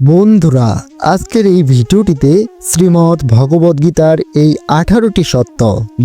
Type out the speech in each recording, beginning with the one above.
বন্ধুরা, আজকের এই ভিডিওটিতে শ্রীমৎ ভগবদ্গীতার এই আঠারোটি সত্য,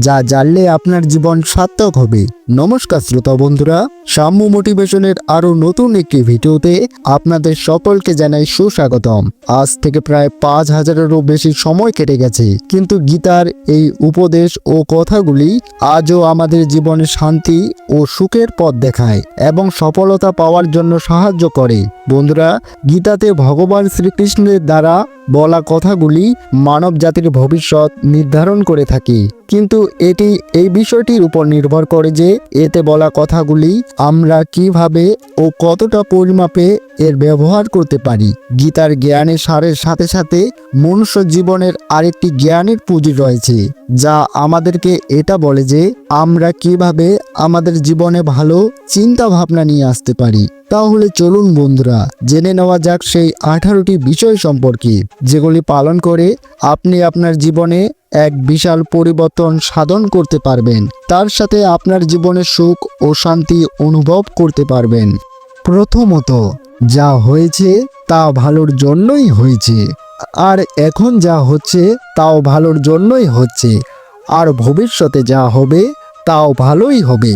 যা জানলে আপনার জীবন সার্থক হবে। নমস্কার শ্রোতা বন্ধুরা, সাম্য মোটিভেশনের আরও নতুন একটি ভিডিওতে আপনাদের সকলকে জানাই সুস্বাগতম। আজ থেকে প্রায় পাঁচ হাজারেরও বেশি সময় কেটে গেছে, কিন্তু গীতার এই উপদেশ ও কথাগুলি আজও আমাদের জীবনে শান্তি ও সুখের পথ দেখায় এবং সফলতা পাওয়ার জন্য সাহায্য করে। বন্ধুরা, গীতাতে ভগবান শ্রীকৃষ্ণের দ্বারা বলা কথাগুলি মানব জাতির ভবিষ্যৎ নির্ধারণ করে থাকে। কিন্তু এটি এই বিষয়টির উপর নির্ভর করে যে এতে বলা কথাগুলি আমরা কীভাবে ও কতটা পরিমাপে এর ব্যবহার করতে পারি। গীতার জ্ঞানের সারের সাথে সাথে মনুষ্য জীবনের আরেকটি জ্ঞানের পুঁজি রয়েছে, যা আমাদেরকে এটা বলে যে আমরা কীভাবে আমাদের জীবনে ভালো চিন্তা ভাবনা নিয়ে আসতে পারি। তাহলে চলুন বন্ধুরা, জেনে নেওয়া যাক সেই আঠারোটি বিষয় সম্পর্কে, যেগুলি পালন করে আপনি আপনার জীবনে এক বিশাল পরিবর্তন সাধন করতে পারবেন। তার সাথে আপনার জীবনে সুখ ও শান্তি অনুভব করতে পারবেন। প্রথমত, যা হয়েছে তা ভালোর জন্যই হয়েছে। আর এখন যা হচ্ছে তাও ভালোর জন্যই হচ্ছে। আর ভবিষ্যতে যা হবে তাও ভালোই হবে।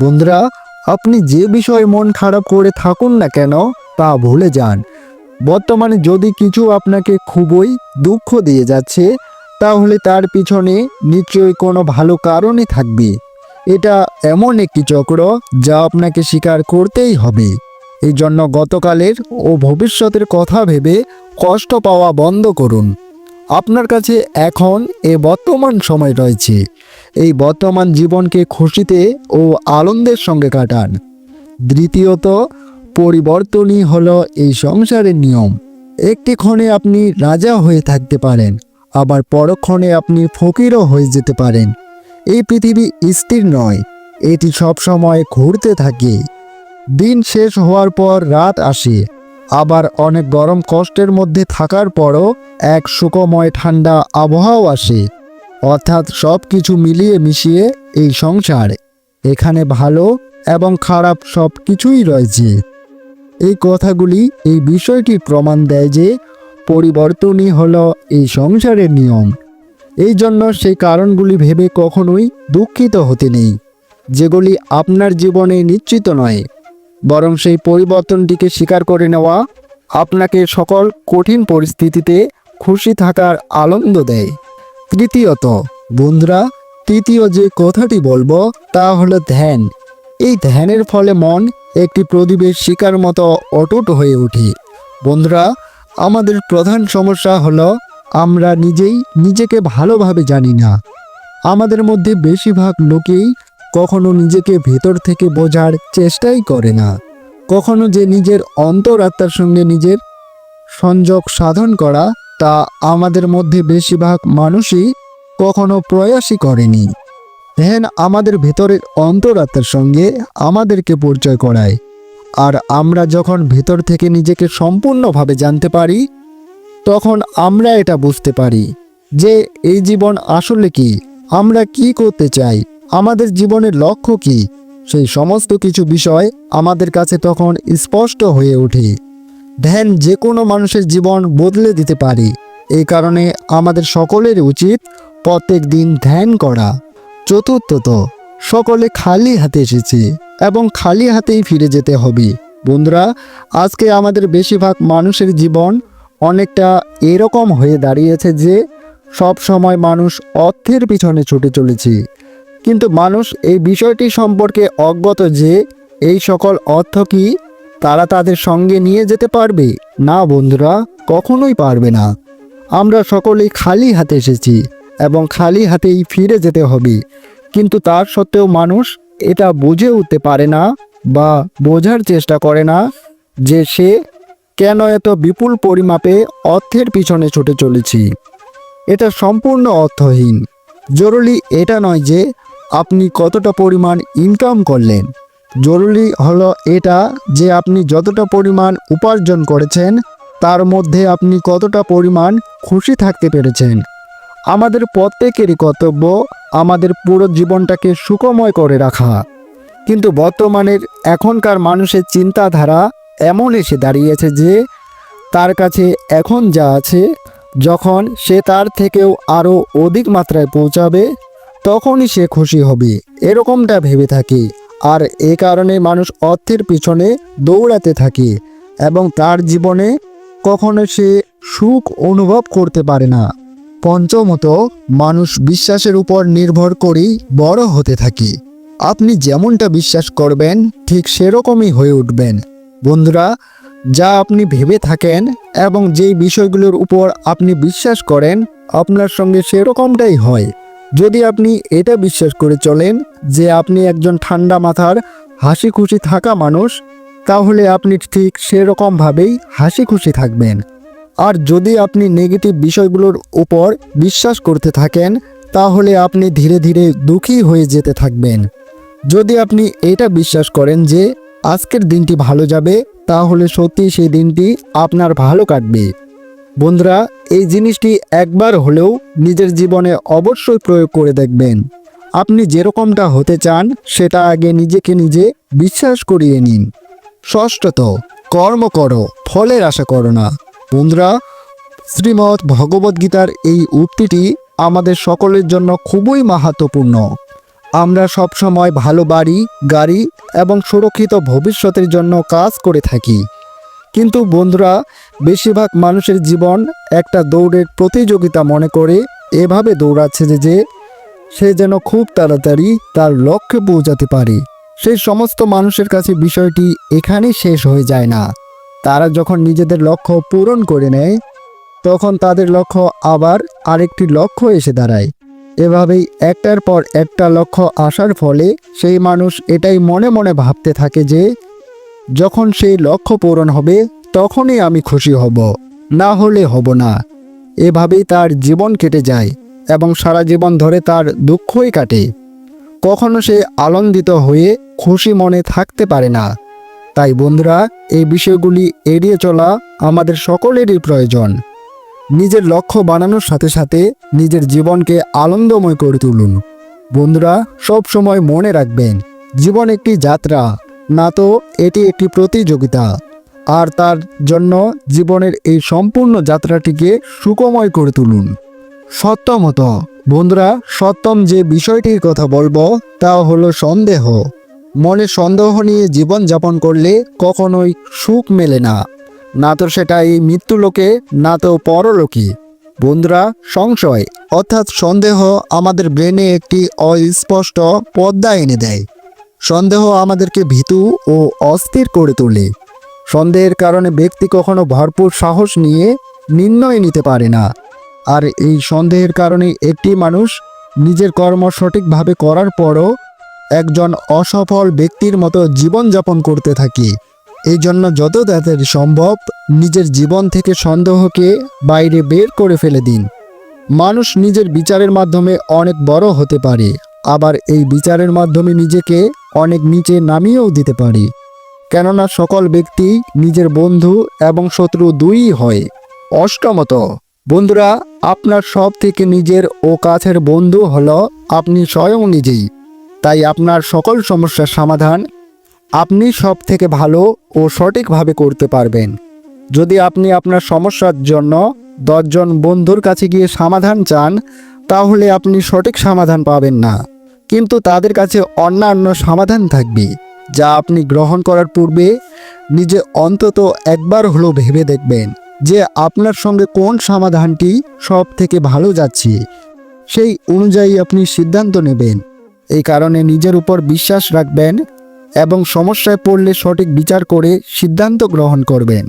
বন্ধুরা, আপনি যে বিষয়ে মন খারাপ করে থাকুন না কেন, তা ভুলে যান। বর্তমানে যদি কিছু আপনাকে খুবই দুঃখ দিয়ে যাচ্ছে তাহলে তার পিছনে নিশ্চয়ই কোনো ভালো কারণই থাকবে। এটা এমন একটি চক্র যা আপনাকে স্বীকার করতেই হবে। এই জন্য গতকালের ও ভবিষ্যতের কথা ভেবে কষ্ট পাওয়া বন্ধ করুন। আপনার কাছে এখন এ বর্তমান সময় রয়েছে। এই বর্তমান জীবনকে খুশিতে ও আনন্দের সঙ্গে কাটান। দ্বিতীয়ত, পরিবর্তনই হলো এই সংসারের নিয়ম। একটি ক্ষণে আপনি রাজা হয়ে থাকতে পারেন। আবার পরক্ষণে আপনি ফকিরও হয়ে যেতে পারেন। এই পৃথিবী স্থির নয়, এটি সব সময় ঘুরতে থাকে। দিন শেষ হওয়ার পর রাত আসে, আবার অনেক গরম কষ্টের মধ্যে থাকার পরও এক সুকময় ঠান্ডা আবহাওয়া আসে। অর্থাৎ সব কিছু মিলিয়ে মিশিয়ে এই সংসার, এখানে ভালো এবং খারাপ সব কিছুই রয়েছে। এই কথাগুলি এই বিষয়টির প্রমাণ দেয় যে পরিবর্তনই হলো এই সংসারের নিয়ম। এই জন্য সেই কারণগুলি ভেবে কখনোই দুঃখিত হতে নেই। যেগুলি আপনার জীবনে নিশ্চিত নয়। বরং সেই পরিবর্তনটিকে স্বীকার করে নেওয়া আপনাকে সকল কঠিন পরিস্থিতিতে খুশি থাকার আনন্দ দেয়। তৃতীয়ত, বন্ধুরা, তৃতীয় যে কথাটি বলব তা হলো ধ্যান। এই ধ্যানের ফলে মন একটি প্রদীপের শিকার মতো অটুট হয়ে ওঠে। বন্ধুরা আমাদের প্রধান সমস্যা হলো, আমরা নিজেই নিজেকে ভালোভাবে জানি না। আমাদের মধ্যে বেশিরভাগ লোকেই কখনো নিজেকে ভেতর থেকে বোঝার চেষ্টাই করে না। কখনো যে নিজের অন্তরাত্মার সঙ্গে নিজের সংযোগ সাধন করা, তা আমাদের মধ্যে বেশিরভাগ মানুষই কখনো প্রয়াসই করেনি। ধ্যান আমাদের ভেতরের অন্তরাত্মার সঙ্গে আমাদেরকে পরিচয় করায়। আর আমরা যখন ভেতর থেকে নিজেকে সম্পূর্ণভাবে জানতে পারি, তখন আমরা এটা বুঝতে পারি যে এই জীবন আসলে কি, আমরা কি করতে চাই, আমাদের জীবনের লক্ষ্য কি। সেই সমস্ত কিছু বিষয় আমাদের কাছে তখন স্পষ্ট হয়ে ওঠে। ধ্যান যে কোনো মানুষের জীবন বদলে দিতে পারে। এই কারণে আমাদের সকলের উচিত প্রত্যেক দিন ধ্যান করা। চতুর্থত, সকলে খালি হাতে এসেছে। এবং খালি হাতেই ফিরে যেতে হবে। বন্ধুরা, আজকে আমাদের বেশিরভাগ মানুষের জীবন অনেকটা এরকম হয়ে দাঁড়িয়েছে যে সব সময় মানুষ অর্থের পিছনে ছুটে চলেছে। কিন্তু মানুষ এই বিষয়টি সম্পর্কে অজ্ঞত যে এই সকল অর্থ কি তারা তাদের সঙ্গে নিয়ে যেতে পারবে? না, বন্ধুরা, কখনোই পারবে না। আমরা সকলেই খালি হাতে এসেছি এবং খালি হাতেই ফিরে যেতে হবে। কিন্তু তার সত্ত্বেও মানুষ এটা বুঝে উঠতে পারে না বা বোঝার চেষ্টা করে না যে সে কেন এত বিপুল পরিমাপে অর্থের পিছনে ছুটে চলেছি। এটা সম্পূর্ণ অর্থহীন। জরুরি এটা নয় যে আপনি কতটা পরিমাণ ইনকাম করলেন। জরুরি হলো এটা যে আপনি যতটা পরিমাণ উপার্জন করেছেন, তার মধ্যে আপনি কতটা পরিমাণ খুশি থাকতে পেরেছেন। আমাদের প্রত্যেকেরই কর্তব্য আমাদের পুরো জীবনটাকে সুখময় করে রাখা। কিন্তু বর্তমানের এখনকার মানুষের চিন্তাধারা এমন এসে দাঁড়িয়েছে যে, তার কাছে এখন যা আছে, যখন সে তার থেকেও আরও অধিক মাত্রায় পৌঁছাবে, তখনই সে খুশি হবে। এরকমটা ভেবে থাকে। আর এ কারণে মানুষ অর্থের পিছনে দৌড়াতে থাকে এবং তার জীবনে কখনো সে সুখ অনুভব করতে পারে না। পঞ্চমত, মানুষ বিশ্বাসের উপর নির্ভর করেই বড় হতে থাকে। আপনি যেমনটা বিশ্বাস করবেন, ঠিক সেরকমই হয়ে উঠবেন। বন্ধুরা, যা আপনি ভেবে থাকেন এবং যেই বিষয়গুলোর উপর আপনি বিশ্বাস করেন, আপনার সঙ্গে সেরকমটাই হয়। যদি আপনি এটা বিশ্বাস করে চলেন যে আপনি একজন ঠান্ডা মাথার হাসি খুশি থাকা মানুষ, তাহলে আপনি ঠিক সেরকমভাবেই হাসি খুশি থাকবেন। আর যদি আপনি নেগেটিভ বিষয়গুলোর উপর বিশ্বাস করতে থাকেন, তাহলে আপনি ধীরে ধীরে দুঃখী হয়ে যেতে থাকবেন। যদি আপনি এটা বিশ্বাস করেন যে আজকের দিনটি ভালো যাবে, তাহলে সত্যি সেই দিনটি আপনার ভালো কাটবে। বন্ধুরা, এই জিনিসটি একবার হলেও নিজের জীবনে অবশ্যই প্রয়োগ করে দেখবেন। আপনি যেরকমটা হতে চান, সেটা আগে নিজেকে নিজে বিশ্বাস করিয়ে নিন। ষষ্ঠত, কর্ম করো, ফলের আশা করো না। বন্ধুরা, শ্রীমৎ ভগবদ্গীতার এই উক্তিটি আমাদের সকলের জন্য খুবই মাহাত্মপূর্ণ আমরা সবসময় ভালো বাড়ি গাড়ি এবং সুরক্ষিত ভবিষ্যতের জন্য কাজ করে থাকি। কিন্তু বন্ধুরা, বেশিরভাগ মানুষের জীবন একটা দৌড়ের প্রতিযোগিতা মনে করে এভাবে দৌড়াচ্ছে যে যে সে যেন খুব তাড়াতাড়ি তার লক্ষ্যে পৌঁছাতে পারে। সেই সমস্ত মানুষের কাছে বিষয়টি এখানেই শেষ হয়ে যায় না। তারা যখন নিজেদের লক্ষ্য পূরণ করে নেয়, তখন তাদের লক্ষ্য আবার আরেকটি লক্ষ্য এসে দাঁড়ায়। এভাবেই একটার পর একটা লক্ষ্য আসার ফলে সেই মানুষ এটাই মনে মনে ভাবতে থাকে যে, যখন সেই লক্ষ্য পূরণ হবে, তখনই আমি খুশি হব, না হলে হব না। এভাবেই তার জীবন কেটে যায় এবং সারা জীবন ধরে তার দুঃখই কাটে। কখনো সে আনন্দিত হয়ে খুশি মনে থাকতে পারে না। তাই বন্ধুরা, এই বিষয়গুলি এড়িয়ে চলা আমাদের সকলেরই প্রয়োজন। নিজের লক্ষ্য বানানোর সাথে সাথে নিজের জীবনকে আনন্দময় করে তুলুন। বন্ধুরা, সব সময় মনে রাখবেন, জীবন একটি যাত্রা, না তো এটি একটি প্রতিযোগিতা। আর তার জন্য জীবনের এই সম্পূর্ণ যাত্রাটিকে সুখময় করে তুলুন। সত্যমত, বন্ধুরা, সত্যম যে বিষয়টির কথা বলব, তা হলো সন্দেহ। মনে সন্দেহ নিয়ে জীবন যাপন করলে কখনোই সুখ মেলে না। না তো সেটা এই মৃত্যুলোকে না তো পরলোকে। বন্ধুরা, সংশয়, অর্থাৎ সন্দেহ আমাদের ব্রেনে একটি অস্পষ্ট পদ্মা এনে দেয়। সন্দেহ আমাদেরকে ভীতু ও অস্থির করে তোলে। সন্দেহের কারণে ব্যক্তি কখনো ভরপুর সাহস নিয়ে নির্ণয় নিতে পারে না। আর এই সন্দেহের কারণে একটি মানুষ নিজের কর্ম সঠিকভাবে করার পরও একজন অসফল ব্যক্তির মতো জীবনযাপন করতে থাকে। এই জন্য যত তাড়াতাড়ি সম্ভব নিজের জীবন থেকে সন্দেহকে বাইরে বের করে ফেলে দিন। মানুষ নিজের বিচারের মাধ্যমে অনেক বড় হতে পারে, আবার এই বিচারের মাধ্যমে নিজেকে অনেক নিচে নামিয়েও দিতে পারে। কেননা সকল ব্যক্তি নিজের বন্ধু এবং শত্রু দুইই হয়। অষ্টমত, বন্ধুরা, আপনার সব থেকে নিজের ও কাছের বন্ধু হলো আপনি স্বয়ং নিজেই। তাই আপনার সকল সমস্যার সমাধান আপনি সব থেকে ভালো ও সঠিকভাবে করতে পারবেন। যদি আপনি আপনার সমস্যার জন্য দশজন বন্ধুর কাছে গিয়ে সমাধান চান, তাহলে আপনি সঠিক সমাধান পাবেন না। কিন্তু তাদের কাছে অন্যান্য সমাধান থাকবে, যা আপনি গ্রহণ করার পূর্বে নিজে অন্তত একবার হলো ভেবে দেখবেন যে আপনার সঙ্গে কোন সমাধানটি সব থেকে ভালো যাচ্ছে। সেই অনুযায়ী আপনি সিদ্ধান্ত নেবেন। এই কারণে নিজের উপর বিশ্বাস রাখবেন এবং সমস্যায় পড়লে সঠিক বিচার করে সিদ্ধান্ত গ্রহণ করবেন।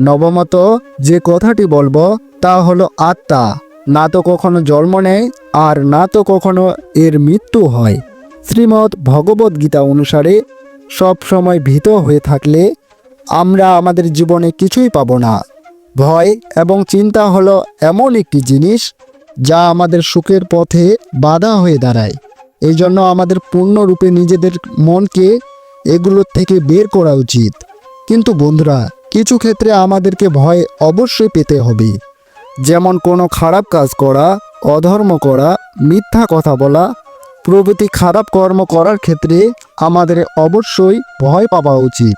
নবমত, যে কথাটি বলব তা হলো আত্মা। না তো কখনো জন্ম নেয় আর না তো কখনো এর মৃত্যু হয়। শ্রীমৎ ভগবদ্গীতা অনুসারে সব সময় ভীত হয়ে থাকলে আমরা আমাদের জীবনে কিছুই পাব না। ভয় এবং চিন্তা হলো এমন একটি জিনিস যা আমাদের সুখের পথে বাধা হয়ে দাঁড়ায়। এই জন্য আমাদের পূর্ণরূপে নিজেদের মনকে এগুলোর থেকে বের করা উচিত। কিন্তু বন্ধুরা, কিছু ক্ষেত্রে আমাদেরকে ভয় অবশ্যই পেতে হবে। যেমন কোনো খারাপ কাজ করা, অধর্ম করা, মিথ্যা কথা বলা, প্রভৃতি খারাপ কর্ম করার ক্ষেত্রে আমাদের অবশ্যই ভয় পাওয়া উচিত।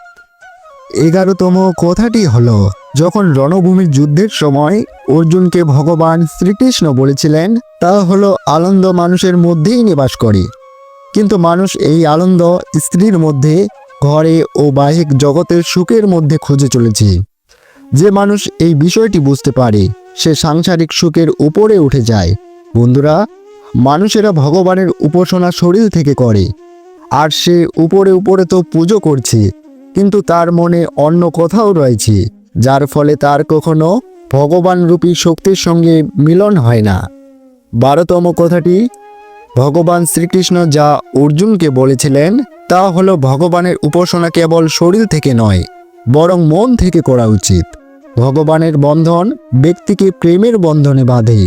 এগারোতম কথাটি হলো যখন রণভূমির যুদ্ধের সময় অর্জুনকে ভগবান শ্রীকৃষ্ণ বলেছিলেন, তা হলো আনন্দ মানুষের মধ্যেই নিবাস করে। কিন্তু মানুষ এই আনন্দ স্ত্রীর মধ্যে, ঘরে ও বাহিক জগতের সুখের মধ্যে খুঁজে চলেছে। যে মানুষ এই বিষয়টি বুঝতে পারে, সে সাংসারিক সুখের উপরে উঠে যায়। বন্ধুরা, মানুষেরা ভগবানের উপাসনা শরীর থেকে করে, আর সে উপরে উপরে তো পুজো করছে, কিন্তু তার মনে অন্য কথাও রয়েছে। যার ফলে তার কখনো ভগবান রূপী শক্তির সঙ্গে মিলন হয় না। বারোতম কথাটি, ভগবান শ্রীকৃষ্ণ যা অর্জুনকে বলেছিলেন, তা হলো ভগবানের উপাসনা কেবল শরীর থেকে নয়, বরং মন থেকে করা উচিত। ভগবানের বন্ধন ব্যক্তিকে প্রেমের বন্ধনে বাঁধে,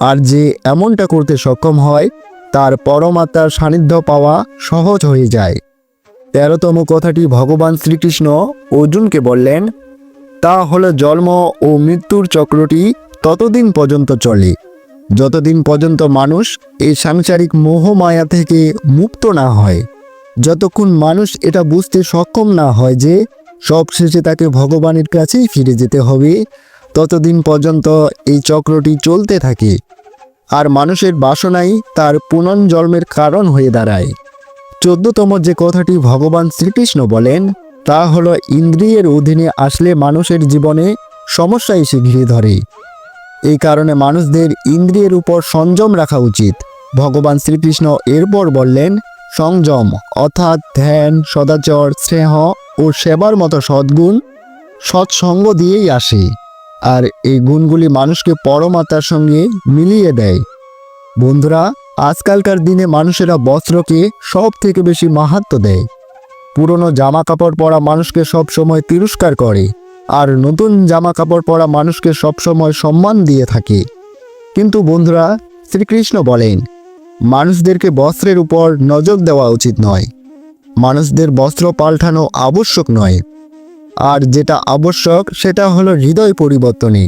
আর যে এমনটা করতে সক্ষম হয়, তার পরমাত্মার সান্নিধ্য পাওয়া সহজ হয়ে যায়। তেরোতম কথাটি, ভগবান শ্রীকৃষ্ণ অর্জুনকে বললেন তা হলো জন্ম ও মৃত্যুর চক্রটি ততদিন পর্যন্ত চলে। যতদিন পর্যন্ত মানুষ এই সাংসারিক মোহমায়া থেকে মুক্ত না হয়, যতক্ষণ মানুষ এটা বুঝতে সক্ষম না হয় যে সবশেষে তাকে ভগবানের কাছেই ফিরে যেতে হবে, ততদিন পর্যন্ত এই চক্রটি চলতে থাকে আর মানুষের বাসনাই তার পুনর্জন্মের কারণ হয়ে দাঁড়ায়। চোদ্দতম যে কথাটি ভগবান শ্রীকৃষ্ণ বলেন তা হলো ইন্দ্রিয়ের অধীনে আসলে মানুষের জীবনে সমস্যা এসে ঘিরে ধরে। এই কারণে মানুষদের ইন্দ্রিয়ের উপর সংযম রাখা উচিত। ভগবান শ্রীকৃষ্ণ এরপর বললেন, সংযম অর্থাৎ ধ্যান, সদাচর, স্নেহ ও সেবার মতো সদ্গুণ সৎসঙ্গ দিয়েই আসে। আর এই গুণগুলি মানুষকে পরমাতার সঙ্গে মিলিয়ে দেয়। বন্ধুরা, আজকালকার দিনে মানুষেরা বস্ত্রকে সব থেকে বেশি মাহাত্ম দেয়। পুরনো জামা কাপড় পরা মানুষকে সব সময় তিরস্কার করে, আর নতুন জামা কাপড় পরা মানুষকে সবসময় সম্মান দিয়ে থাকে। কিন্তু বন্ধুরা, শ্রীকৃষ্ণ বলেন, মানুষদেরকে বস্ত্রের উপর নজর দেওয়া উচিত নয়। মানুষদের বস্ত্র পাল্টানো আবশ্যক নয়। আর যেটা আবশ্যক, সেটা হলো হৃদয় পরিবর্তনে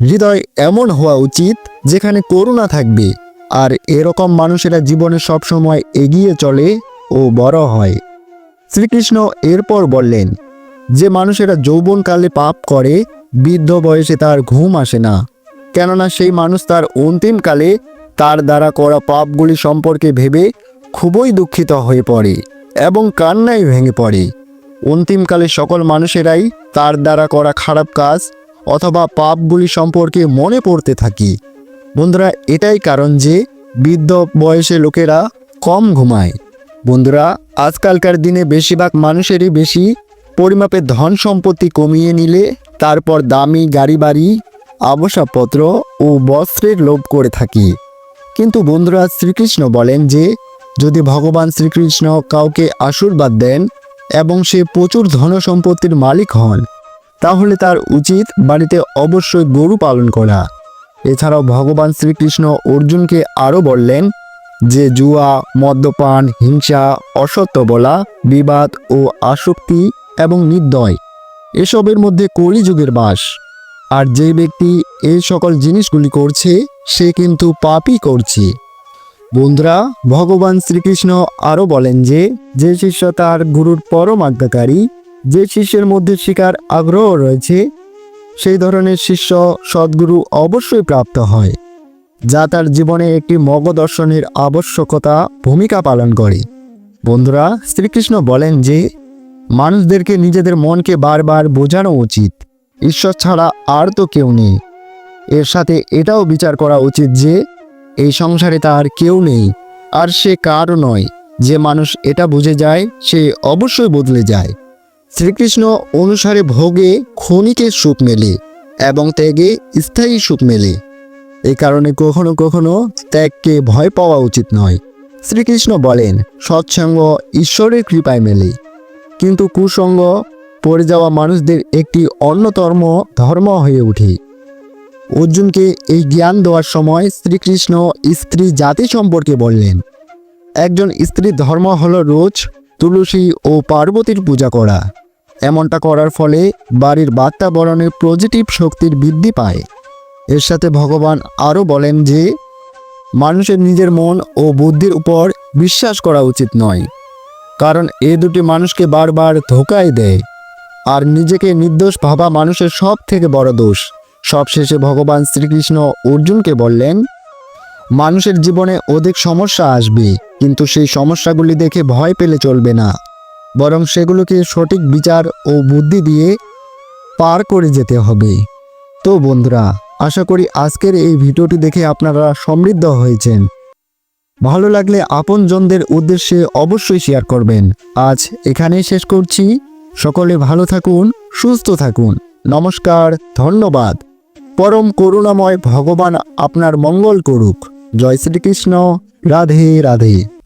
হৃদয় এমন হওয়া উচিত, যেখানে করুণা থাকবে, আর এরকম মানুষেরা জীবনে সবসময় এগিয়ে চলে ও বড় হয়। শ্রীকৃষ্ণ এরপর বললেন, যে মানুষেরা যৌবনকালে পাপ করে, বৃদ্ধ বয়সে তার ঘুম আসে না। কেননা সেই মানুষ তার অন্তিমকালে তার দ্বারা করা পাপগুলি সম্পর্কে ভেবে খুবই দুঃখিত হয়ে পড়ে এবং কান্নায় ভেঙে পড়ে। অন্তিমকালে সকল মানুষেরাই তার দ্বারা করা খারাপ কাজ অথবা পাপগুলি সম্পর্কে মনে পড়তে থাকি। বন্ধুরা, এটাই কারণ যে বৃদ্ধ বয়সে লোকেরা কম ঘুমায়। বন্ধুরা, আজকালকার দিনে বেশিরভাগ মানুষেরই বেশি পরিমাপের ধন সম্পত্তি কমিয়ে নিলে তারপর দামি গাড়ি বাড়ি আবসাপত্র ও বস্ত্রের লোভ করে থাকি। কিন্তু বন্ধুরা, শ্রীকৃষ্ণ বলেন যে, যদি ভগবান শ্রীকৃষ্ণ কাউকে আশীর্বাদ দেন এবং সে প্রচুর ধন সম্পত্তির মালিক হন, তাহলে তার উচিত বাড়িতে অবশ্যই গরু পালন করা। এছাড়াও ভগবান শ্রীকৃষ্ণ অর্জুনকে আরও বললেন যে জুয়া, মদ্যপান, হিংসা, অসত্য বলা, বিবাদ ও আসক্তি এবং নির্দয়, এসবের মধ্যে কলিযুগের বাস। আর যে ব্যক্তি এই সকল জিনিসগুলি করছে, সে কিন্তু পাপই করছে। বন্ধুরা, ভগবান শ্রীকৃষ্ণ আরও বলেন যে যে শিষ্য তার গুরুর পরম আজ্ঞাকারী, যে শিষ্যের মধ্যে শিকার আগ্রহ রয়েছে, সেই ধরনের শিষ্য সদ্গুরু অবশ্যই প্রাপ্ত হয়। যা তার জীবনে একটি মগদর্শনের আবশ্যকতা ভূমিকা পালন করে। বন্ধুরা, শ্রীকৃষ্ণ বলেন যে, মানুষদেরকে নিজেদের মনকে বারবার বোঝানো উচিত। ঈশ্বর ছাড়া আর তো কেউ নেই। এর সাথে এটাও বিচার করা উচিত যে, এই সংসারে তার কেউ নেই। আর সে কারও নয়। যে মানুষ এটা বুঝে যায়, সে অবশ্যই বদলে যায়। শ্রীকৃষ্ণ অনুসারে ভোগে ক্ষণিকের সুখ মেলে, এবং ত্যাগে স্থায়ী সুখ মেলে। এই কারণে কখনো কখনো ত্যাগকে ভয় পাওয়া উচিত নয়। শ্রীকৃষ্ণ বলেন, সৎসঙ্গ ঈশ্বরের কৃপায় মেলে। কিন্তু কুসঙ্গ পড়ে যাওয়া মানুষদের একটি অন্যতম ধর্ম হয়ে ওঠে। অর্জুনকে এই জ্ঞান দেওয়ার সময় শ্রীকৃষ্ণ স্ত্রী জাতি সম্পর্কে বললেন, একজন স্ত্রীর ধর্ম হল রোজ তুলসী ও পার্বতীর পূজা করা। এমনটা করার ফলে বাড়ির বাতাবরণে পজিটিভ শক্তির বৃদ্ধি পায়। এর সাথে ভগবান আরও বলেন যে, মানুষের নিজের মন ও বুদ্ধির উপর বিশ্বাস করা উচিত নয়, কারণ এ দুটি মানুষকে বারবার ধোকায় দেয়। আর নিজেকে নির্দোষ ভাবা মানুষের সব থেকে বড় দোষ। সবশেষে ভগবান শ্রীকৃষ্ণ অর্জুনকে বললেন, মানুষের জীবনে অধিক সমস্যা আসবে, কিন্তু সেই সমস্যাগুলি দেখে ভয় পেলে চলবে না। বরং সেগুলোকে সঠিক বিচার ও বুদ্ধি দিয়ে পার করে যেতে হবে। তো বন্ধুরা, আশা করি আজকের এই ভিডিওটি দেখে আপনারা সমৃদ্ধ হয়েছেন। ভালো লাগলে আপনজনদের উদ্দেশ্যে অবশ্যই শেয়ার করবেন। আজ এখানেই শেষ করছি। সকলে ভালো থাকুন, সুস্থ থাকুন। নমস্কার, ধন্যবাদ। পরম করুণাময় ভগবান আপনার মঙ্গল করুক। জয় শ্রীকৃষ্ণ। রাধে রাধে।